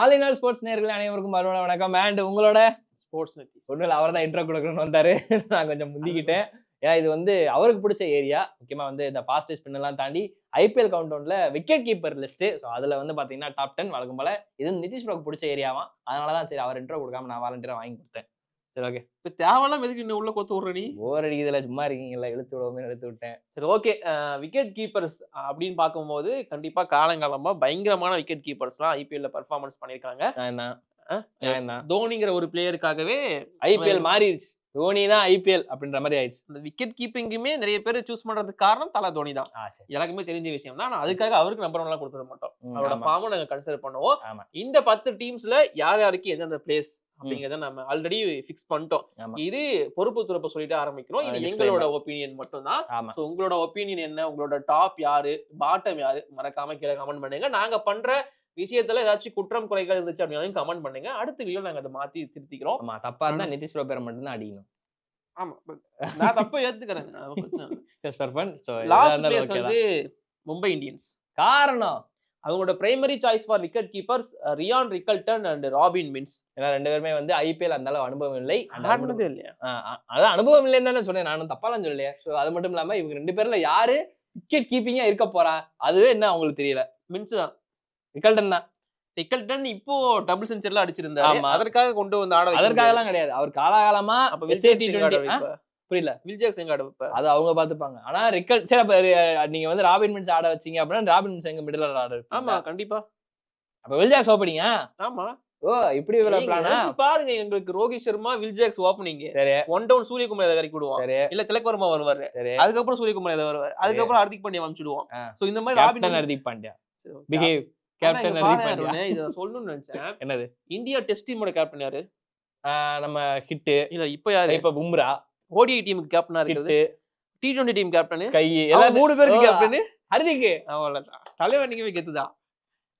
All in all sports நேர்கள் அனைவருக்கும் மறுபடியும் வணக்கம். அண்ட் உங்களோட ஸ்போர்ட்ஸ் ஒன்றும் அவர் தான் இன்ட்ரோ கொடுக்கணும்னு வந்தாரு. நான் கொஞ்சம் முந்திக்கிட்டேன். ஏன்னா இது வந்து அவருக்கு பிடிச்ச ஏரியா முக்கியமா வந்து இந்த ஃபாஸ்ட் ஸ்பின் எல்லாம் தாண்டி ஐபிஎல் கவுண்டவுன்ல விக்கெட் கீப்பர் லிஸ்ட் ஸோ அதுல வந்து பாத்தீங்கன்னா டாப் டென் வழக்கம் போல இது நிதிஷ் ப்ரோக்கு பிடிச்ச ஏரியாவா அதனால தான் சரி அவர் இன்ட்ரோ கொடுக்காம நான் வாலண்டியரா வாங்கி கொடுத்தேன். சரி ஓகே இப்போ தேவையில்லாம எதுக்கு இன்னும் உள்ள கொத்து விடுற நீ? போர் அடிக்குதுல சும்மா இருக்கீங்கல்ல இழுத்து விடுவோமே இழுத்து விட்டேன். சரி ஓகே விக்கெட் கீப்பர்ஸ் அப்படின்னு பார்க்கும்போது கண்டிப்பா காலங்காலமா பயங்கரமான விக்கெட் கீப்பர்ஸ்லாம் ஐபிஎல்ல பெர்ஃபார்மன்ஸ் பண்ணியிருக்காங்க. தோனிங்கிற ஒரு பிளேயருக்காகவே ஐபிஎல் மாறிடுச்சு. தோனி தான் ஐபிஎல் அப்படின்ற மாதிரி ஆயிடுச்சு. அந்த விக்கெட் கீப்பிங்குமே நிறைய பேர் சூஸ் பண்றதுக்கு காரணம் தலை தோனி தான். எல்லாருக்குமே தெரிஞ்ச விஷயம் தான். அதுக்காக அவருக்கு நம்பர் ஒன்லாம் கொடுத்துட மாட்டோம். அவரோட. ஃபார்மை நாங்க கன்சிடர் பண்ணுவோம். இந்த பத்து டீம்ஸ்ல யார் யாருக்கு எந்தெந்த பிளேஸ் அப்படிங்கறத நம்ம ஆல்ரெடி ஃபிக்ஸ் பண்ணிட்டோம். இது பொறுப்பு துறப்ப சொல்லிட்டு ஆரம்பிக்கிறோம். இது. எங்களோட ஒப்பீனியன் மட்டும் தான். உங்களோட ஒப்பீனியன் என்ன? உங்களோட டாப் யாரு? பாட்டம் யாரு? மறக்காம கீழே கமெண்ட் பண்ணுங்க. நாங்க பண்ற விஷயத்துல ஏதாச்சும் குற்றம் குறைகள் இருந்துச்சு அப்படின்னாலும் கமெண்ட் பண்ணுங்க. அடுத்த வீடியோ நாங்க அதை மாத்தி திருத்திக்கிறோம். ஆமா தப்பா இருந்தா நிதிஷ் ப்ரோ பேரை மட்டும் தான் அடிக்கணும். ஆமா நான் தப்ப ஏத்துக்கிறேன். வந்து மும்பை இந்தியன்ஸ். காரணம்? அவங்களோட primary choice for wicket keepers Ryan Rickelton and Robin Minz ஏன்னா ரெண்டு பேருமே வந்து ஐபிஎல் அந்த அளவு அனுபவம் இல்லை. ஆடினதே இல்லையா? அதான் அனுபவம் இல்லைன்னு தானே சொன்னேன். நானும் தப்பாலாம் சொல்லலையே. ஸோ அது மட்டும் இல்லாம இவங்க ரெண்டு பேர்ல யாரு விக்கெட் கீப்பிங்கா இருக்க போறா? அதுவே என்ன அவங்களுக்கு தெரியல. மின்ஸ் தான். விக்கல்டன் தான். ரிக்கல்டன் இப்போ டபுள் செஞ்சுரிலாம் அடிச்சிருந்தாரு. ஆமா. அதற்காக கொண்டு வந்து ஆட வைக்க அதற்காகலாம் கிடையாது. அவர் காலாகாலமா அப்ப SA வில்ஜாக்ஸ் எங்க ஆட T20 ஆ? வைப்ப? புரியல. வில்ஜாக்ஸ் எங்க ஆட வைப்ப? அது அவங்க பாத்துப்பாங்க. ஆனா ரிக்கல் சரி அப்ப நீங்க வந்து ராபின் மின்ஸ் ஆட வச்சீங்க அப்படின்னா ராபின் மின்ஸ் எங்க மிடில் ஆட. ஆமா கண்டிப்பா. அப்ப வில்ஜாக்ஸ் ஓப்பனிங்க? ஆமா. ஓ இப்படி பாருங்க எங்களுக்கு Rohit Sharma Will Jacks opening சரி. ஒன் டவுன் சூரியகுமார் இறக்கி விடுவோம் இல்ல திலக் வர்மா வருவாரு. சரி. அதுக்கப்புறம் சூரியகுமார் வருவாரு. அதுக்கப்புறம் ஹர்திக் பாண்டியா அமைச்சிடுவோம். சோ இந்த மாதிரி ராபின் ஹர்திக் பாண்டியா. பிஹேவ் கேப்டன் இத சொல்லணும்னு நினைச்சேன். என்னது? இந்தியா டெஸ்ட் டீமோட கேப்டன் யாரு? நம்ம ஹிட்டு. இல்ல இப்ப யாரு? இப்ப பும்ரா. ஓடிஐ டீமுக்கு கேப்டனா இருக்கிறது? T twenty team captain? SKY. எல்லா எல்லாம் மூணு பேருக்கு கேப்டன்? ஹர்திக் அவ்வளவுதான். தலைவன் நீங்க கெத்துதான்.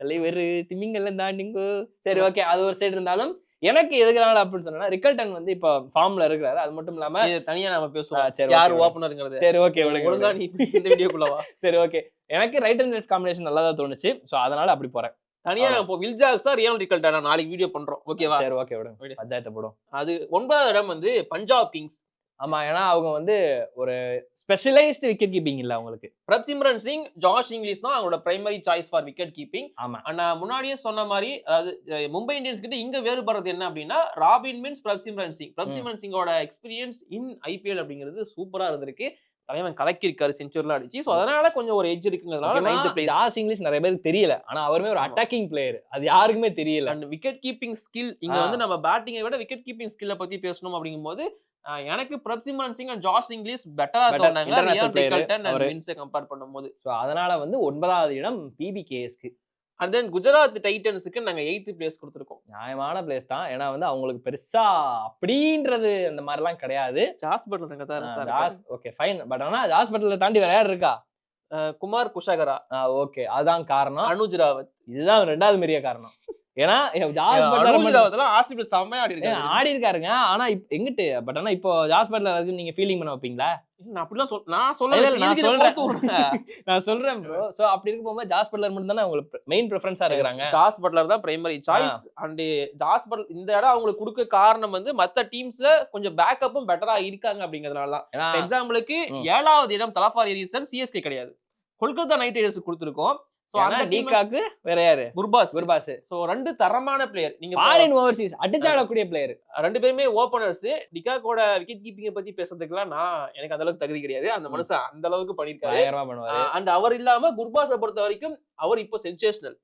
தலைவர் திமிங்கெல்லாம் தாண்டிங்கோ. சரி ஓகே. அது ஒரு சைடு இருந்தாலும் எனக்கு எதுக்குறாங்க அப்படின்னு சொன்னா ரிக்கல்டன் வந்து இப்ப ஃபார்ம்ல இருக்கிறாரு. அது மட்டும் இல்லாம தனியா நம்ம பேசுவோம். சரி யார் okay, ஓபனருங்கிறது சரி ஓகே ஒழுங்கா. நீ இந்த வீடியோக்குள்ள வா சரி ஓகே எனக்கு ரைட் அண்ட் லெஃப்ட் காம்பினேஷன் நல்லா தான் தோணுச்சு. சோ அதனால அப்படி போறேன். தனியா இப்போ வில்ஜாக்ஸா ரியல் ரிக்கல்டா நாளைக்கு வீடியோ பண்றோம். ஓகேவா சரி ஓகே விடுங்க. விடு. பஞ்சாயத்தை போடும் அது ஒன்பதாவது இடம் வந்து பஞ்சாப் கிங்ஸ் ஆமா ஏன்னா அவங்க வந்து ஒரு ஸ்பெஷலைஸ்டு விக்கெட் கீப்பிங் இல்ல அவங்களுக்கு. பிரப்சிம்ரன் சிங் ஜாஷ் இங்கிலீஷ் தான் அவங்களோட primary choice for wicket keeping ஆமா. நான் முன்னாடியே சொன்ன மாதிரி அதாவது மும்பை இந்தியன்ஸ் கிட்ட இங்க வேறுபடுறது என்ன அப்படின்னா ராபின் மீன்ஸ் பிரப்சிம்ரன் சிங். பிரப்சிம்ரன் சிங்கோட எக்ஸ்பீரியன்ஸ் இன் ஐபிஎல் அப்படிங்கிறது சூப்பரா இருந்திருக்கு. தலைவன் கலக்கிருக்காரு செஞ்சுரிலாம் அடிச்சு. ஸோ அதனால கொஞ்சம் ஒரு எட்ஜ் இருக்குங்கிறதுனால ஜாஸ் இங்கிலீஷ் நிறைய பேருக்கு தெரியல. ஆனா அவருமே ஒரு. அட்டாக்கிங் பிளேயர் அது யாருக்குமே தெரியல. அண்ட் விக்கெட் கீப்பிங் ஸ்கில் இங்க. வந்து நம்ம பேட்டிங்கை விட விக்கெட் கீப்பிங் ஸ்கில்ல பத்தி பேசணும் அப்படிங்கும்போது எனக்கு Prabhsimran Singh and Josh Inglis பெட்டரா தோணாங்க கம்பேர் பண்ணும்போது. ஸோ அதனால வந்து ஒன்பதாவது இடம் பிபிகேஎஸ்க்கு அண்ட் தென் குஜராத் டைட்டன்ஸுக்கு நாங்க எயித்து பிளேஸ் கொடுத்துருக்கோம். நியாயமான பிளேஸ் தான். ஏன்னா வந்து அவங்களுக்கு பெருசா அப்படின்றது அந்த மாதிரிலாம் கிடையாது. ஜாஸ் பட்லர் அங்க தான் sir. Jos okay fine but ஆனா ஹாஸ்பிட்டல்ல தாண்டி வேற யார் இருக்கா? குமார் குஷகரா. ஓகே அதுதான் காரணம். அனுஜ் ராவத். இதுதான் ரெண்டாவது பெரிய காரணம். ஏன்னா ஜாஸ் பட்லர் ஆர்சிபி செம்மையா ஆடி இருக்காரு. ஆடி இருக்காருங்க. ஆனா எங்கிட்டு? பட் ஆனா இப்போ ஜாஸ் பட்லர் நீங்க ஃபீலிங் பண்ண வைப்பீங்களா? நான் அப்படிலாம் சொல் நான் இல்ல, நான் சொல்றேன். சொல்ல நான் சொல்றேன் ப்ரோ சோ அப்படி இருக்க போகும்போது ஜாஸ் பட்லர் மட்டும் தானே உங்களுக்கு மெயின் ப்ரிஃபரன்ஸா இருக்கிறாங்க? ஜாஸ் பட்லர் தான் primary choice and Jos Buttler இந்த இடம் அவங்களுக்கு கொடுக்க காரணம் வந்து மத்த டீம்ஸ்ல கொஞ்சம் பேக்கப்பும் பெட்டரா இருக்காங்க அப்படிங்கறதுனால தான். எக்ஸாம்பிளுக்கு. ஏழாவது இடம் தலஃபார் எரிசன் சிஎஸ்கே கிடையாது. கொல்கத்தா நைட் ரைடர்ஸ் கொடுத்துருக்கோம். ஏன்னா அந்த டிகாக்கு வேற யாரு? குர்பாஸ். குர்பாஸ். சோ ரெண்டு தரமான பிளேயர் நீங்க ஃபாரின் ஓவர்சீஸ் அடிச்சாடக்கூடிய பிளேயர் ரெண்டு பேருமே ஓபனர்ஸ் டிகாக்கோட விக்கெட் கீப்பிங்க பத்தி பேசுறதுக்குலாம் நான் எனக்கு அந்த அளவுக்கு தகுதி கிடையாது. அந்த. மனுஷன் அந்த அளவுக்கு பண்ணிருக்காரு அண்ட் அவர் இல்லாம குர்பாஸை பொறுத்த வரைக்கும் அவர் இப்போ சென்சேஷனல்.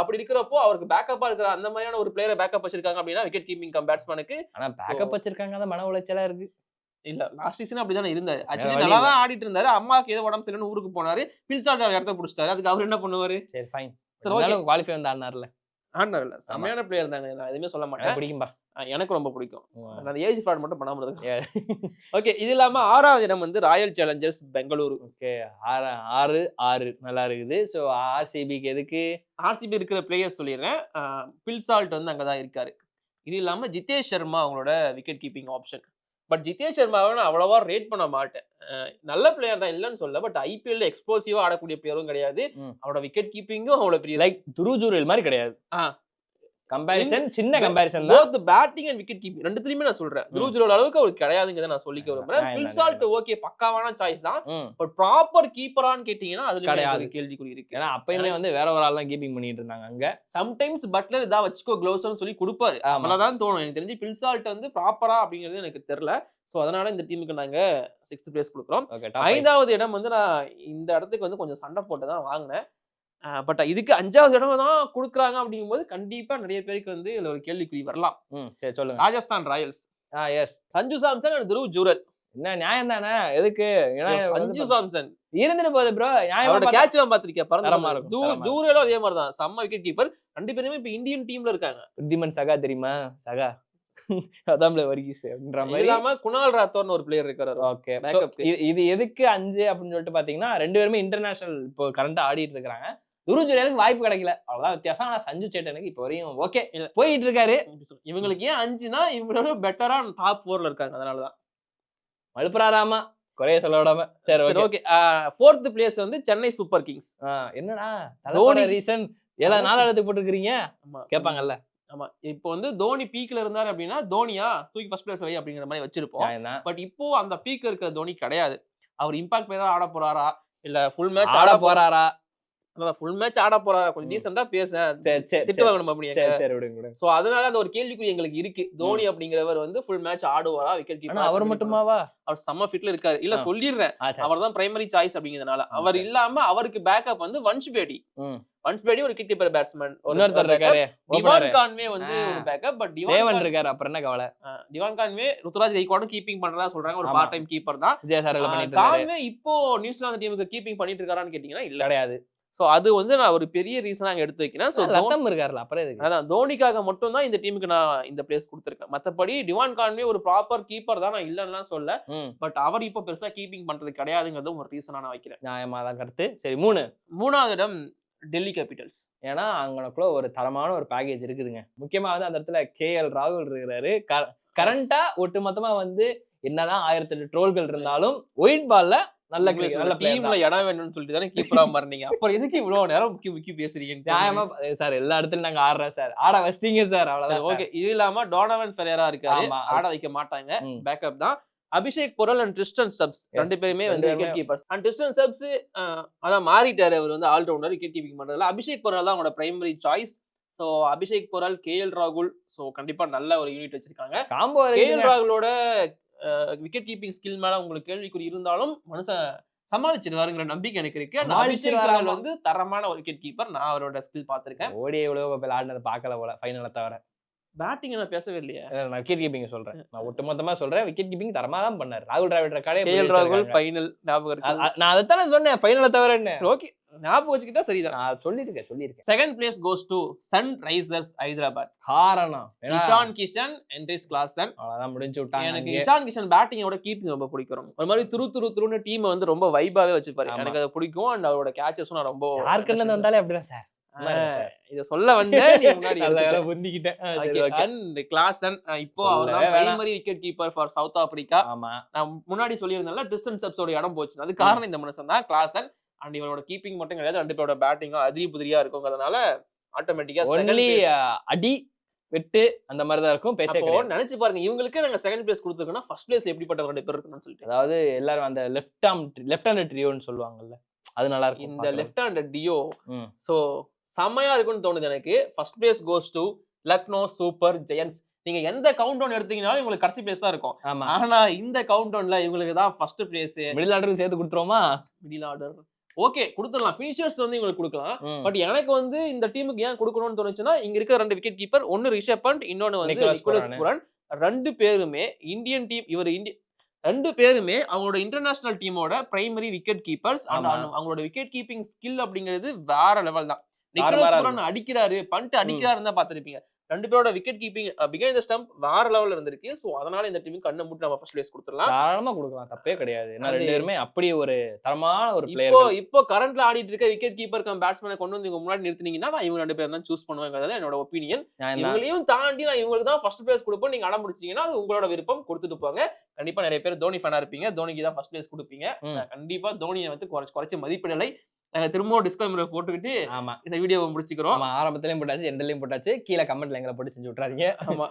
அப்படி இருக்கிறப்போ அவருக்கு பேக்கப்பா இருக்கிற அந்த மாதிரியான ஒரு பிளேயரை பேக்கப் வச்சிருக்காங்க அப்படின்னா விக்கெட் கீப்பிங் கம் பேட்ஸ்மேனுக்கு ஆனா பேக்கப் வச்சிருக்காங்க மன உளைச்சலா இருக்கு. இல்ல லாஸ்ட் சீசன் அப்படிதானே இருந்தாரு. ஆக்சுவலி நல்லா தான் ஆடிட்டு இருந்தாரு அம்மாக்கு ஏதோ உடம்பு சரியில்லைன்னு ஊருக்கு போனாரு. பில்சால்ட் இடத்த பிடிச்சிட்டாரு. அதுக்கு அவர் என்ன பண்ணுவாரு? சரி ஃபைன் சரி. குவாலிஃபை வந்து ஆடினார்ல. ஆடினார்ல. செம்மையான பிளேயர் தாங்க நான் எதுவுமே சொல்ல மாட்டேன். பிடிக்கும்பா. எனக்கு ரொம்ப பிடிக்கும். நான் ஏஜ் ஃபிராட் மட்டும் பண்ணாம இருக்கு. ஓகே இது இல்லாம ஆறாவது இடம் வந்து ராயல் சேலஞ்சர்ஸ் பெங்களூரு. ஓகே ஆறு ஆறு ஆறு. நல்லா இருக்குது. ஸோ ஆர்சிபிக்கு எதுக்கு? ஆர்சிபி இருக்கிற பிளேயர்ஸ் சொல்லிடுறேன். பில்சால்ட் வந்து அங்கதான் இருக்காரு. இது இல்லாம ஜிதேஷ் சர்மா அவங்களோட wicket keeping option but Jitesh சர்மாவை நான் அவ்வளவா ரேட் பண்ண மாட்டேன். நல்ல பிளேயர் தான் இல்லைன்னு சொல்ல பட் ஐபிஎல்ல எக்ஸ்ப்ளோசிவா ஆடக்கூடிய பிளேயரும் கிடையாது. ம். அவரோட விக்கெட் கீப்பிங்கும் அவ்வளவு பெரிய லைக் துருஜூரியல் மாதிரி கிடையாது. கம்பாரிசன் சின்ன கம்பாரிசன் தான். பேட்டிங் அண்ட் விக்கெட் கீப்பிங் ரெண்டுத்துலயுமே நான் சொல்றேன். துருவ் ஜுரோல் அளவுக்கு அவருக்கு கிடையாதுங்கிறத நான் சொல்லிக்க விரும்புறேன். நான் பில் என்ன சால்ட் ஓகே பக்காவான சாய்ஸ் தான். பட் ப்ராப்பர் கீப்பரான்னு கேட்டீங்கன்னா அதுல கிடையாது. கேள்விக்குறி இருக்கு. ஏன்னா அப்பயுமே வந்து வேற ஒரு ஆள் தான் கீப்பிங் பண்ணிட்டு இருந்தாங்க அங்க. சம்டைம்ஸ் பட்லர் இதா வச்சுக்கோ க்ளோஸ்னு சொல்லி கொடுப்பாரு. அவ்வளவுதான் தோணும். எனக்கு தெரிஞ்சு பில் சால்ட் வந்து ப்ராப்பரா அப்படிங்கிறது எனக்கு தெரியல. சோ அதனால இந்த டீமுக்கு நாங்க சிக்ஸ்த் பிளேஸ் கொடுக்குறோம். ஐந்தாவது இடம் வந்து நான் இந்த இடத்துக்கு வந்து கொஞ்சம் சண்டை போட்டு தான் வாங்கினேன். பட் இதுக்கு அஞ்சாவது இடம் தான் கொடுக்குறாங்க அப்படிங்கும்போது கண்டிப்பா நிறைய பேருக்கு வந்து இதுல ஒரு கேள்விக்குறி வரலாம். சரி சொல்லுங்க. ராஜஸ்தான் ராயல்ஸ். ஆ எஸ் சஞ்சு சாம்சன் and துருவ் ஜூரல். என்ன நியாயம் தானே? எதுக்கு? சஞ்சு சாம்சன். இருந்துட்டு போகுது ப்ரோ நியாயமா அவரோட பார்த்தா- கேட்ச் எல்லாம் பாத்திருக்கியா தரமா பறந்து இருக்கும். ஜூரலும் அதே மாதிரி தான். செம்ம விக்கெட் கீப்பர் ரெண்டு பேருமே இப்ப இந்தியன் டீம்ல இருக்காங்க. புத்திமன் சகா தெரியுமா? சகா. அதான் வர்கீஸ் அப்படின்ற மாதிரி. இல்லாம குணால் ராத்தோர்னு ஒரு பிளேயர் இருக்காரு ஓகே. இது எதுக்கு அஞ்சு அப்படின்னு சொல்லிட்டு பாத்தீங்கன்னா ரெண்டு பேருமே இன்டர்நேஷனல் இப்போ கரண்டா ஆடிட்டு இருக்காங்க துருஜுரியலுக்கு வாய்ப்பு கிடைக்கல. அவ்வளவுதான் வித்தியாசம். ஆனா சஞ்சு சேட்டனுக்கு இப்போ வரையும் ஓகே. போயிட்டு இருக்காரு இவங்களுக்கு ஏன் அஞ்சுனா இவங்களோட பெட்டரா டாப் போர்ல இருக்காங்க. அதனாலதான். மழுப்புறாராமா குறைய சொல்ல விடாம. சரி ஓகே ஓகே ஃபோர்த் பிளேஸ் வந்து சென்னை சூப்பர் கிங்ஸ் என்னடா? தோனி. ரீசன் ஏழாவது நாள் எடுத்து போட்டுருக்கீங்க கேட்பாங்கல்ல. ஆமா. இப்போ வந்து தோனி பீக்ல இருந்தாரு அப்படின்னா தோனியா தூக்கி ஃபர்ஸ்ட் பிளேஸ் வை அப்படிங்கிற மாதிரி வச்சிருப்போம். பட் இப்போ அந்த பீக் இருக்கிற தோனி கிடையாது. அவர் இம்பாக்ட் பிளேயரா ஆட போறாரா? இல்ல ஃபுல் மேட்ச் ஆட ஆட ஃபுல் மேட்ச் ஆட போறாரா கொஞ்சம். டீசெண்டா பேச. திட்டு வாங்கணும் அப்படி சரி சரி விடுங்க விடுங்க சோ அதனால அந்த ஒரு கேள்விக்குறி எங்களுக்கு இருக்கு. தோனி அப்படிங்கிறவர் வந்து ஃபுல் மேட்ச் ஆடுவாரா விக்கெட் ஆனா அவர் மட்டுமாவா அவர் செம்ம ஃபிட்ல இருக்காரு. இல்ல. சொல்லிடுறேன். அவர் தான் பிரைமரி சாய்ஸ் அப்படிங்கிறதுனால. அவர். இல்லாம அவருக்கு பேக்கப் வந்து வன்ஷ் பேடி ம். வன்ஷ் பேடி ஒரு கிட்டீப்பர் பேட்ஸ்மேன் இன்னொருத்தர் இருக்காரு. டிவான். கான்வே வந்து. ஒரு பேக்கப் பட் டிவான் இருக்காரு. அப்புறம் என்ன கவலை? டிவான் கான்வே ருத்துராஜ் கைக்வாடும் கீப்பிங் பண்றதா சொல்றாங்க. ஒரு. பார்ட் டைம் கீப்பர் தான். பண்ணிட்டு இருக்காரு. கான்வே இப்போ நியூசிலாந்து டீமுக்கு கீப்பிங் பண்ணிட்டு இருக்காரான்னு கேட்டீங்கன்னா இல்ல. கிடையாது. சோ அது வந்து நான் ஒரு பெரிய ரீசனா அங்க எடுத்து வைக்கிறேன். சோ ரத்தம் இருக்காருல்ல அப்புறம் எதுக்கு? அதான் தோனிக்காக மட்டும் தான் இந்த டீமுக்கு நான் இந்த பிளேஸ் கொடுத்துருக்கேன். மத்தபடி டிவான் கான்வே ஒரு ப்ராப்பர் கீப்பர் தான் நான் இல்லைன்னா சொல்ல பட் அவர் இப்போ பெருசா கீப்பிங் பண்றது கிடையாதுங்கிறதும் ஒரு ரீசனா நான் வைக்கிறேன். நியாயமா தான் கருத்து. சரி மூணு. மூணாவது இடம் டெல்லி கேபிட்டல்ஸ் ஏன்னா அங்கனக்குள்ள ஒரு தரமான ஒரு பேக்கேஜ் இருக்குதுங்க. முக்கியமா வந்து அந்த இடத்துல கேஎல் ராகுல் இருக்கிறாரு. கரண்டா ஒட்டுமொத்தமா வந்து என்னதான் ஆயிரத்தி எட்டு ட்ரோல்கள் இருந்தாலும் ஒயிட் பால்ல நல்ல நல்ல டீம்ல இடம் வேணும்னு சொல்லிட்டு தானே கீப்பரா மாறினீங்க. அப்புறம் எதுக்கு இவ்வளவு நேரம் முக்கி முக்கி பேசுறீங்க? நியாயமா சார் எல்லா இடத்துலயும் நாங்க ஆடுறோம் சார். ஆட வச்சிட்டீங்க சார். அவ்வளவுதான் ஓகே. இது இல்லாம டோனவன் ஃபெரேரா இருக்காரு. ஆட வைக்க மாட்டாங்க. பேக்கப் தான். Abishek Porel and Tristan Stubbs. ரெண்டு பேருமே வந்து wicket keepers and Tristan Stubbs அதான் மாறிட்டாரு அவர் வந்து ஆல்ரவுண்டர் விக்கெட் கீப்பிங் பண்றதுல அபிஷேக் பொரல் தான் அவங்களோட primary choice so Abishek Porel KL ராகுல் ஸோ கண்டிப்பா நல்ல ஒரு யூனிட் வச்சிருக்காங்க. காம்போ கேஎல் ராகுலோட விக்கெட் கீப்பிங் ஸ்கில் மேல உங்களுக்கு கேள்விக்குறி இருந்தாலும் மனுஷன் சமாளிச்சிருவாருங்கிற நம்பிக்கை எனக்கு இருக்கு. பொரல் வந்து தரமான ஒரு விக்கெட் கீப்பர் நான் அவரோட ஸ்கில் பார்த்திருக்கேன். ஓடிய உலக கோப்பையில் ஆடினது பார்க்கல போல ஃபைனலை தவிர. பேட்டிங் நான் பேசவே இல்லையே. இல்ல, நான் விக்கெட் கீப்பிங் சொல்றேன். நான் ஒட்டுமொத்தமா சொல்றேன் விக்கெட் கீப்பிங் தரமா தான் பண்ணாரு. ராகுல் டிராவிட் கடை ராகுல் ஃபைனல் ஞாபகம் நான் அதைத்தானே சொன்னேன் ஃபைனலை தவிர என்ன? ஓகே. ஞாபகம் வச்சுக்கிட்டா சரிதான். நான் சொல்லியிருக்கேன் சொல்லியிருக்கேன். Second place goes to Sunrisers Hyderabad காரணம் இஷான் கிஷன் என்ரிஸ் கிளாசன் அவ்வளவுதான் முடிஞ்சு விட்டாங்க எனக்கு. இஷான் கிஷன் பேட்டிங்கோட கீப்பிங் ரொம்ப பிடிக்கும். ஒரு மாதிரி துரு துரு துருன்னு டீம் வந்து ரொம்ப வைபாவே வச்சிருப்பாரு. ஆமா. எனக்கு அது பிடிக்கும். அண்ட் அவரோட கேச்சஸும் நான் ரொம்ப ஜார்க்கண்ட்ல வந்தாலே அப்படிதான் சார். இத சொல்ல and கிளாசன் இப்போ. Primary wicket keeper for South Africa நான் முன்னாடி சொல்லியிருந்தேன்ல டிஸ்டன்ஸ் சப்ஸோட இடம் போச்சு அது காரணம் இந்த மனுஷன் தான் கிளாசன் அண்ட் இவரோட கீப்பிங் மட்டும் கிடையாது ரெண்டு பேரோட பேட்டிங்கும் அதிரி புதிரியா இருக்குங்கிறதுனால ஆட்டோமேட்டிக்கா ஒன்லி அடி வெட்டு அந்த மாதிரி தான் இருக்கும் பேச்சே நினைச்சு பாருங்க இவங்களுக்கு நாங்க செகண்ட் பிளேஸ் கொடுத்துருக்கோம்னா ஃபர்ஸ்ட் பிளேஸ்ல எப்படிப்பட்ட ரெண்டு பேர் இருக்கணும்னு சொல்லிட்டு. அதாவது எல்லாரும் அந்த லெஃப்ட் ஆர்ம் லெஃப்ட் ஹேண்ட் ட்ரியோன்னு சொல்லுவாங்கல்ல அது நல்லா இருக்கும் இந்த. Left hand deo. சோ செம்மையா இருக்கும்னு தோணுது எனக்கு. First place goes to Lucknow Super Giants நீங்க எந்த கவுண்ட் டவுன் எடுத்தீங்கனாலும் உங்களுக்கு கடைசி பிளேஸ் தான் இருக்கும். ஆமா. ஆனா இந்த கவுண்ட் டவுன்ல இவங்களுக்கு தான் ஃபர்ஸ்ட் பிளேஸ் மிடில் ஆர்டருக்கு சேர்த்து கொடுத்துருவோமா? Middle order. ஓகே கொடுத்துடலாம். ஃபினிஷர்ஸ் வந்து இவங்களுக்கு கொடுக்கலாம். பட் எனக்கு வந்து இந்த டீமுக்கு ஏன் கொடுக்கணும்னு தோணுச்சுன்னா இங்க இருக்க ரெண்டு விக்கெட் கீப்பர் ஒன்னு ரிஷப் பண்ட் இன்னொன்னு வந்து நிக்கோலஸ் புரான். ரெண்டு பேருமே இந்தியன் டீம் இவர் இந்திய ரெண்டு பேருமே அவங்களோட இன்டர்நேஷனல் டீமோட பிரைமரி விக்கெட் கீப்பர்ஸ். அவங்களோட விக்கெட் கீப்பிங் ஸ்கில் அப்படிங்கிறது வேற லெவல் தான். நிக்கோலஸ் புரான் அடிக்கிறாரு. பண்ட் அடிக்கிறாருன்னு தான் பார்த்திருப்பீங்க. ரெண்டு பேரோட விக்கெட் கீப்பிங் பிகைன் த ஸ்டம்ப் வேற லெவல்ல இருந்திருக்கு. சோ அதனால இந்த டீமுக்கு கண்ணை மூட்டு நம்ம ஃபர்ஸ்ட் பிளேஸ் கொடுத்துடலாம். தாராளமா கொடுக்கலாம். தப்பே கிடையாது. ஏன்னா ரெண்டு பேருமே அப்படி ஒரு தரமான ஒரு இப்போ பிளேயர் இப்போ கரண்ட்ல ஆடிட்டு இருக்க விக்கெட் கீப்பர் கம் பேட்ஸ்மேனை கொண்டு வந்து இவங்க முன்னாடி நிறுத்தினீங்கன்னா நான் இவங்க ரெண்டு பேரும் தான் சூஸ் பண்ணுவேங்கிறது என்னோட ஒப்பீனியன் இவங்களையும் தாண்டி நான் இவங்களுக்கு தான் ஃபர்ஸ்ட் பிளேஸ் கொடுப்போம் நீங்க அடம் பிடிச்சீங்கன்னா அது உங்களோட விருப்பம். கொடுத்துட்டு போங்க. கண்டிப்பா நிறைய பேர் தோனி ஃபேனா இருப்பீங்க. தோனிக்கு தான் ஃபர்ஸ்ட் பிளேஸ் கொடுப்பீங்க. கண்டிப்பா தோனியை வந்து குறைச்சு குறைச்சு மதிப்பிடலை. நாங்க திரும்பவும் டிஸ்கிளைமர் போட்டுக்கிட்டு ஆமா. இந்த வீடியோவை முடிச்சுக்கிறோம். ஆமா ஆரம்பத்திலயும் போட்டாச்சு எண்ட்லயும் போட்டாச்சு. கீழே கமெண்ட்ல எங்களை போட்டு செஞ்சு விட்றாதீங்க ஆமா.